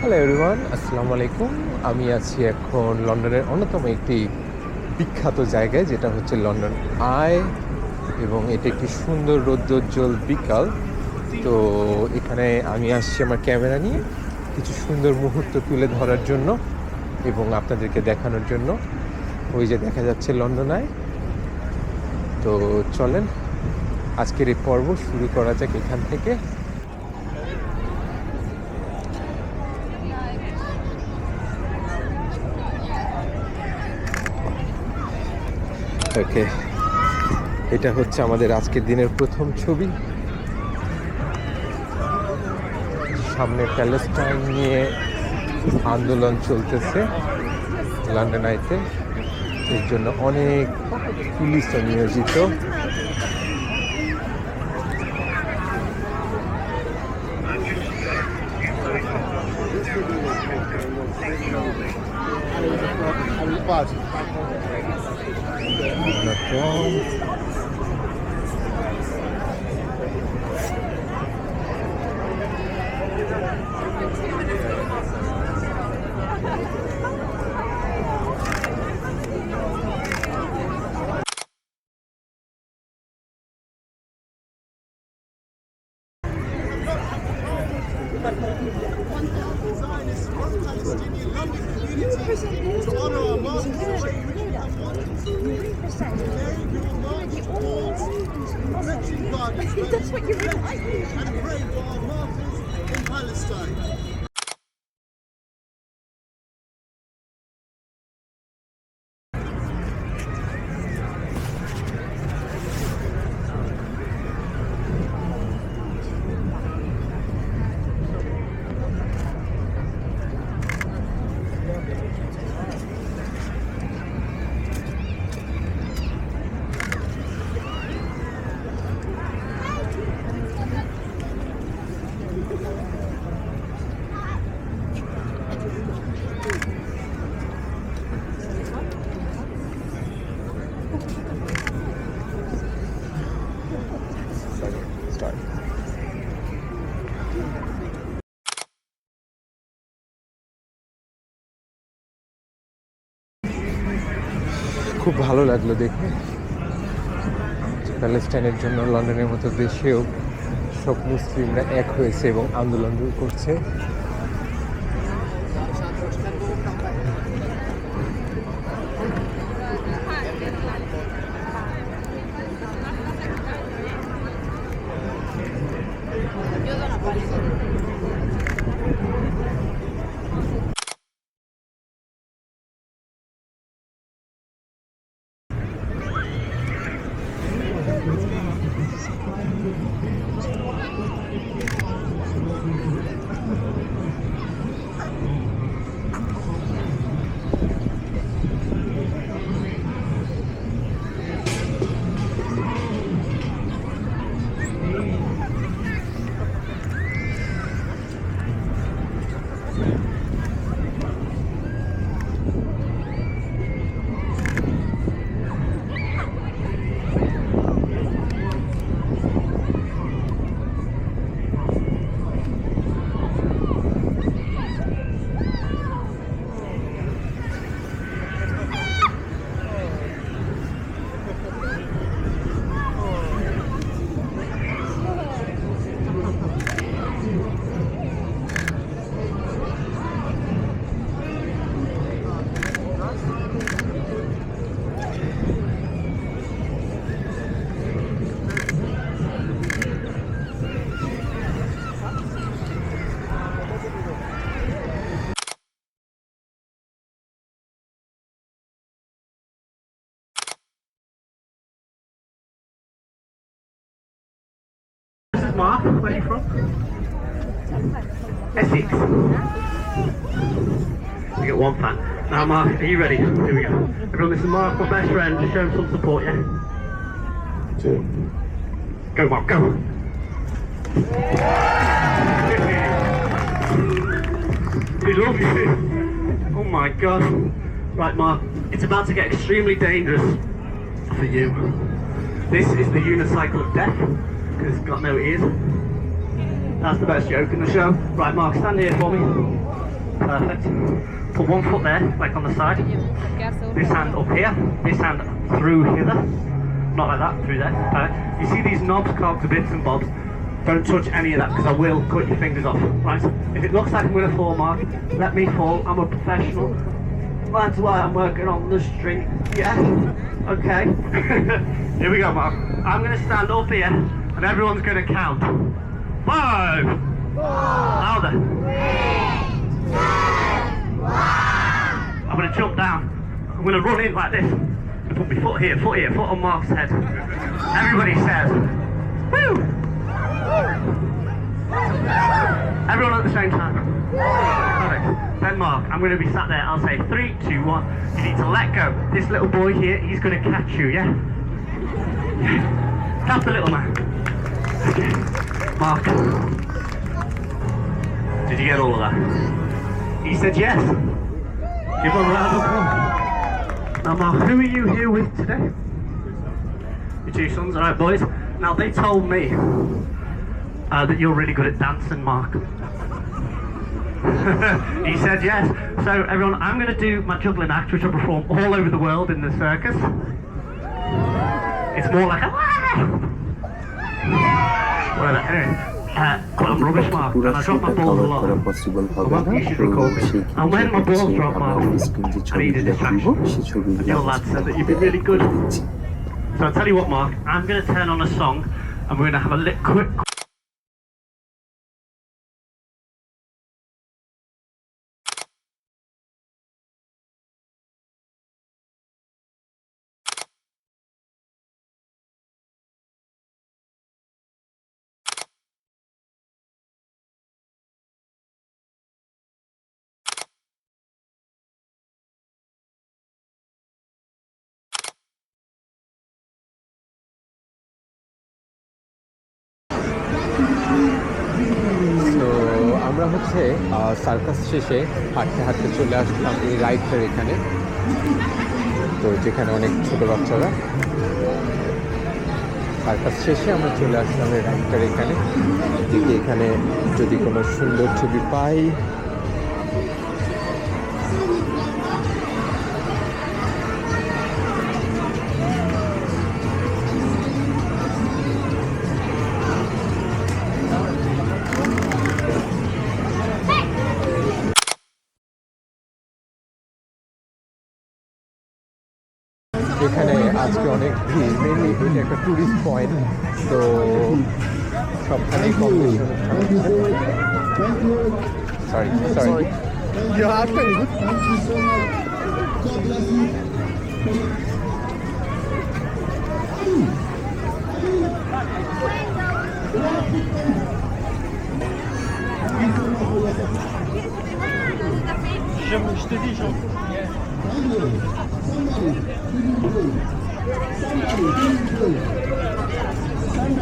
Hello everyone আসসালামু আলাইকুম আমি আছি এখন লন্ডনের অন্যতম একটি বিখ্যাত জায়গায়, যেটা হচ্ছে লন্ডন আই, এবং এটা একটি সুন্দর রৌদ্রোজ্জ্বল বিকাল। তো এখানে আমি আসছি আমার ক্যামেরা নিয়ে কিছু সুন্দর মুহূর্ত তুলে ধরার জন্য এবং আপনাদেরকে দেখানোর জন্য। ওই যে দেখা যাচ্ছে লন্ডন আই। তো চলেন, আজকের এই পর্ব শুরু করা যাক এখান থেকে। ওকে। এটা হচ্ছে আমাদের আজকের দিনের প্রথম ছবি। সামনে প্যালেস্টাইন নিয়ে আন্দোলন চলতেছে লন্ডন আইতে। এর জন্য অনেক পুলিশও নিয়োজিত। খুব ভালো লাগল দেখে। প্যালেস্টাইনের জন্য লন্ডনের মতো দেশেও সব মুসলিমরা এক হয়েছে এবং আন্দোলন করছে। Mark. Where are you from? Essex. We get one fan. Now, Mark, are you ready? Here we go. Everyone, this is Mark, my best friend. Just show him some support, yeah? Two. Go, Mark, go. We love you. Oh my god. Right, Mark, it's about to get extremely dangerous for you. This is the unicycle of death, because it's got no ears. That's the best joke in the show. Right, Mark, stand here for me. Perfect. Put one foot there, like on the side. This hand up here. This hand through hither. Not like that, through there. Perfect. You see these knobs, cogs, bits and bobs? Don't touch any of that because I will cut your fingers off. Right? If it looks like I'm going to fall, Mark, let me fall. I'm a professional. That's why I'm working on the street. Yeah? Okay. here we go, Mark. I'm going to stand up here and everyone's going to count. Five. Louder. I'm going to jump down. I'm going to run in like this. Put my foot here, foot here, foot on Mark's head. Everybody says, Woo! Everyone at the same time. Perfect. Then Mark, I'm going to be sat there. I'll say three, two, one. You need to let go. This little boy here, he's going to catch you, yeah? Yeah. Tap the little man. Mark. Did you get all of that? He said yes. Give him a round of applause. Now, Mark, who are you here with today? Your two sons, all right, boys. Now, they told me uh, that you're really good at dancing, Mark. he said yes. So, everyone, I'm going to do my juggling act, which I perform all over the world in the circus. It's more like a whatever. Rubbish mark, I dropped my ball a lot. I you should record me. And when my ball dropped, Mark, I needed a distraction. And your lad said that you'd be really good. So I tell you what, Mark, I'm going to turn on a song, and we're going to have a lit quick. হচ্ছে circus শেষে হাঁটতে হাঁটতে চলে আসলাম এই রাইডটার এখানে। তো যেখানে অনেক ছোটো বাচ্চারা। সার্কাস শেষে আমরা চলে আসলাম এই রাইডটার এখানে। এখানে যদি কোনো সুন্দর ছবি পাই। সবখানেই competition sorry sorry Thank you so much. God bless you.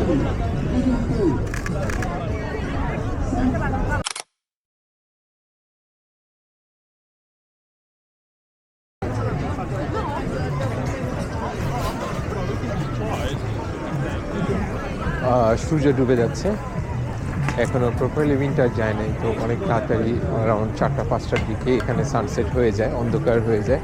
Ah, সূর্য ডুবে যাচ্ছে। এখনও প্রপারলি উইন্টার যায় নাই, তো অনেক তাড়াতাড়ি অ্যারাউন্ড চারটা, পাঁচটার দিকে এখানে সানসেট হয়ে যায়, অন্ধকার হয়ে যায়।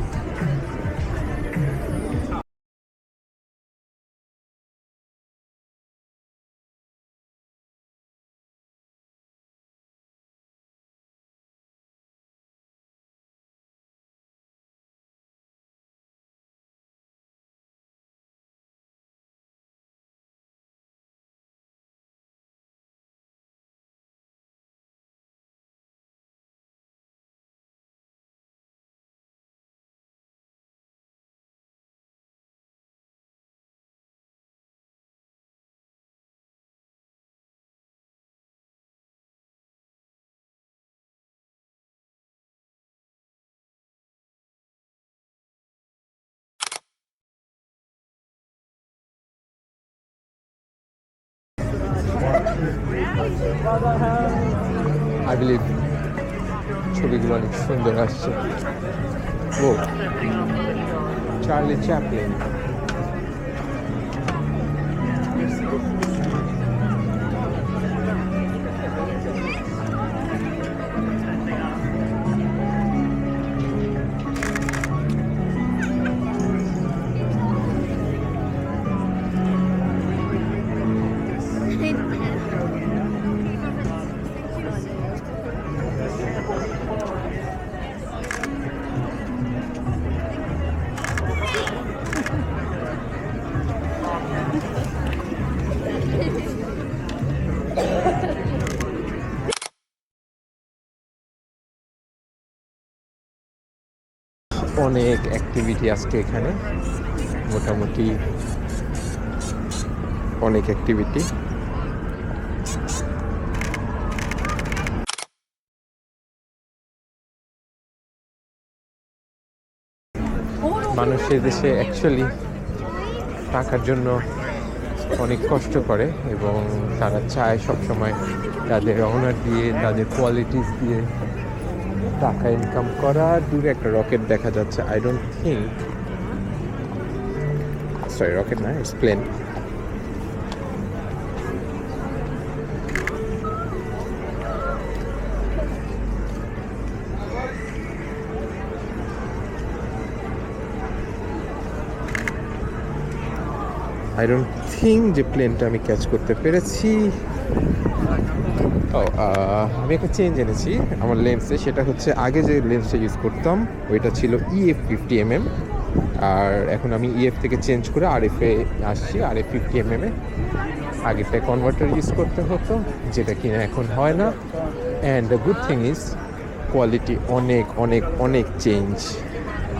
আই বিলিভ ছবিগুলো অনেক সুন্দর আসছে ও চার্লি চ্যাপলিন অনেক অ্যাক্টিভিটি আজকে এখানে। মোটামুটি অনেক অ্যাক্টিভিটি মানুষ এই দেশে অ্যাকচুয়ালি টাকার জন্য অনেক কষ্ট করে এবং তারা চায় সবসময় তাদের অনার দিয়ে, তাদের কোয়ালিটিস দিয়ে। টাকা ইনকাম করা, দূরে একটা রকেট দেখা যাচ্ছে I don't think sorry rocket না it's plane I don't think যে প্লেনটা আমি ক্যাচ করতে পেরেছি। ও আমি একটা চেঞ্জ এনেছি আমার লেন্সে সেটা হচ্ছে আগে যে লেন্সটা ইউজ করতাম, ওইটা ছিল E ইএফ ফিফটি এমএম আর এখন আমি ইএফ থেকে চেঞ্জ করে আর এফে আসছি। আর এফ ফিফটি এমএম এ আগেরটা কনভার্টার ইউজ করতে হতো, যেটা কিনা এখন হয় না। And the good thing is quality অনেক অনেক অনেক change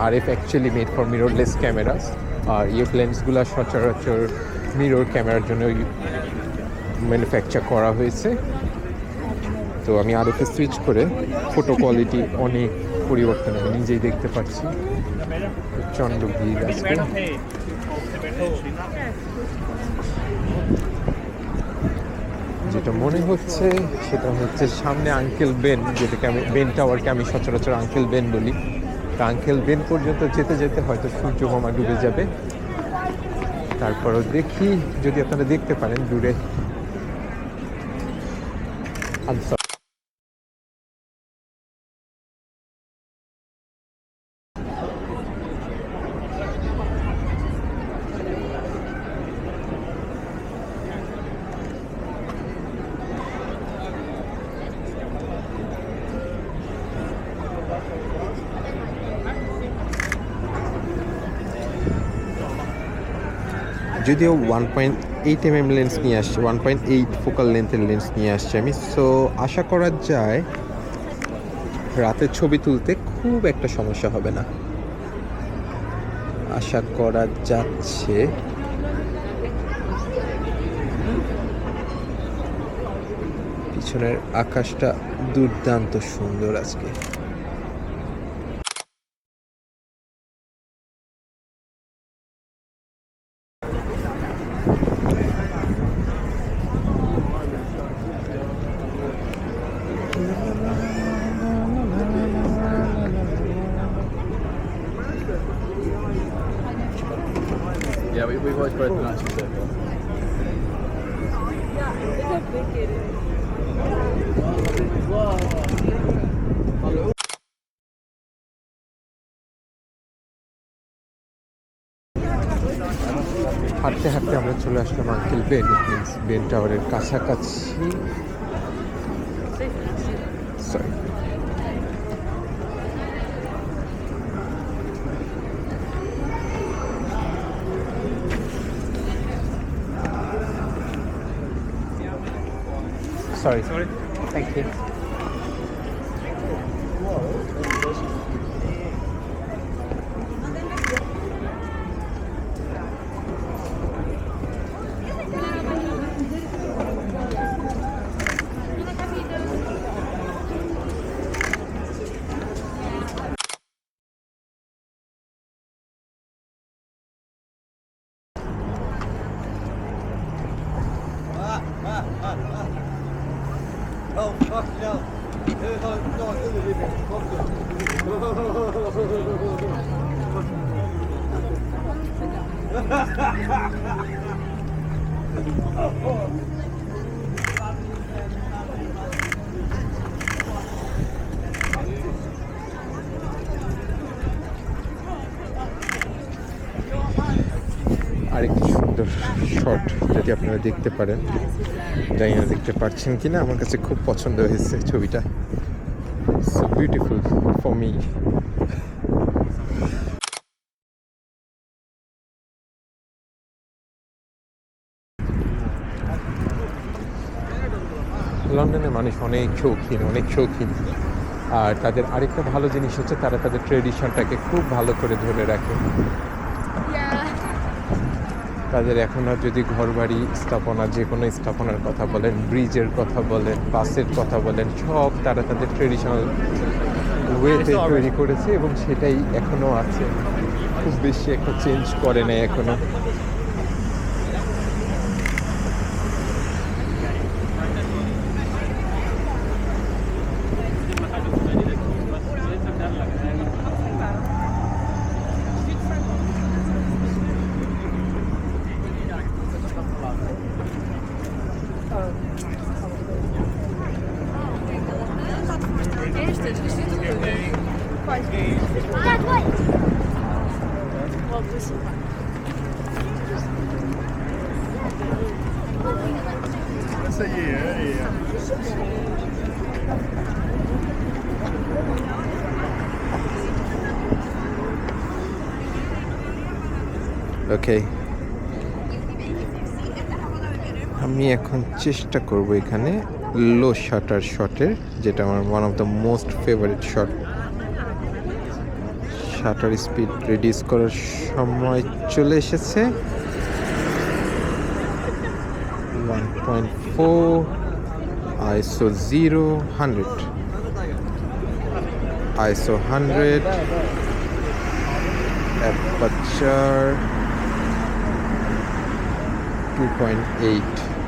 R F actually made for mirrorless cameras R EF লেন্সগুলো সচরাচর মিরর ক্যামেরার জন্য ম্যানুফ্যাকচার করা হয়েছে। তো আমি আর আরএফে সুইচ করে ফটো কোয়ালিটি অনেক পরিবর্তন আমি নিজেই দেখতে পাচ্ছি। প্রচণ্ড ভিড় আজকে। যেটা মনে হচ্ছে, সেটা হচ্ছে সামনে আঙ্কেল বেন যেটাকে আমি বেন টাওয়ারকে আমি সচরাচর আঙ্কেল বেন বলি। তা আঙ্কেল বেন পর্যন্ত যেতে যেতে হয়তো সূর্য মামা ডুবে যাবে। তারপরও দেখি, যদি আপনারা দেখতে পারেন, দূরে। I'm যদিও one point eight M M lens নিয়ে আসছে ওয়ান পয়েন্ট এইট ফোকাল লেন্থের লেন্স নিয়ে আসছে আমি। সো আশা করা যায় রাতের ছবি তুলতে খুব একটা সমস্যা হবে না। আশা করা যাচ্ছে। পিছনের আকাশটা দুর্দান্ত সুন্দর আজকে। like bread and mashed potato. হাঁটতে হাঁটতে আমরা চলে আসলাম আঙ্কেল বেন বেন টাওয়ারের কাছাকাছি sorry Sorry. Sorry. Thank you. Ah, ah, ah, ah. আরেকটি সুন্দর শট যদি আপনারা দেখতে পারেন জানি না দেখতে পাচ্ছেন কি না আমার কাছে খুব পছন্দ হয়েছে ছবিটা। সো বিউটিফুল ফর মি লন্ডনের মানুষ অনেক শৌখিন অনেক শৌখিন। আর তাদের আরেকটা ভালো জিনিস হচ্ছে তারা তাদের ট্রেডিশনটাকে খুব ভালো করে ধরে রাখে। তাদের এখন আর যদি ঘরবাড়ি স্থাপনা যে কোনো স্থাপনার কথা বলেন ব্রিজের কথা বলেন বাসের কথা বলেন সব তারা তাদের ট্রেডিশনাল ওয়েতে তৈরি করেছে এবং সেটাই এখনও আছে। খুব বেশি একটা চেঞ্জ করে নেয় এখনও ওকে আমি এখন চেষ্টা করব এখানে লো শাটার শটের যেটা আমার one of the most favourite shot shutter speed reduce করার সময় চলে এসেছে। One point four ISO zero hundred ISO hundred aperture 2.8 Przemek,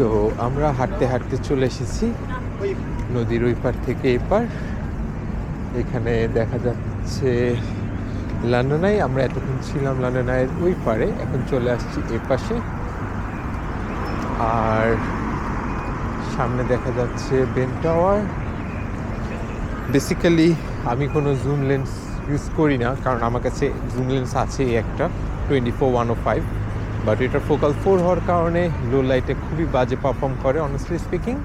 তো আমরা হাঁটতে হাঁটতে চলে এসেছি নদীর ওই পার থেকে এপার। এখানে দেখা যাচ্ছে লন্ডনাই আমরা এতক্ষণ ছিলাম লন্ডনাইয়ের ওই পারে, এখন চলে আসছি এ পাশে। আর সামনে দেখা যাচ্ছে বেন টাওয়ার। বেসিক্যালি আমি কোনো জুম লেন্স ইউজ করি না, কারণ আমার কাছে জুম লেন্স আছে একটা twenty four one o five but এটা ফোকাল ফোর হওয়ার কারণে লো লাইটে খুবই বাজে পারফর্ম করে অনেস্টলি স্পিকিং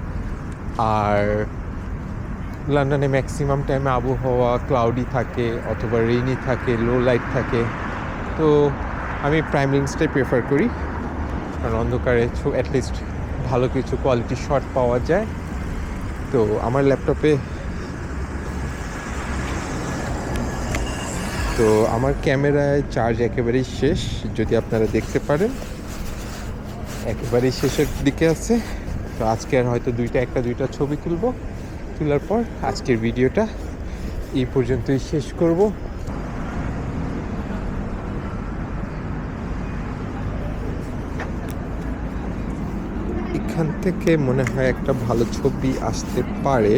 আর লন্ডনে ম্যাক্সিমাম টাইমে আবহাওয়া ক্লাউডি থাকে অথবা রেইনি থাকে লো লাইট থাকে। তো আমি প্রাইম লেন্সটাই প্রেফার করি। কারণ অন্ধকারে অ্যাটলিস্ট ভালো কিছু কোয়ালিটি শট পাওয়া যায়। তো আমার ল্যাপটপে তো আমার ক্যামেরায় চার্জ একেবারেই শেষ, যদি আপনারা দেখতে পারেন। একেবারেই শেষের দিকে আছে। তো আজকে আর হয়তো দুইটা, একটা, দুইটা ছবি তুলব। তোলার পর আজকের ভিডিওটা এই পর্যন্তই শেষ করব। এখান থেকে মনে হয় একটা ভালো ছবি আসতে পারে।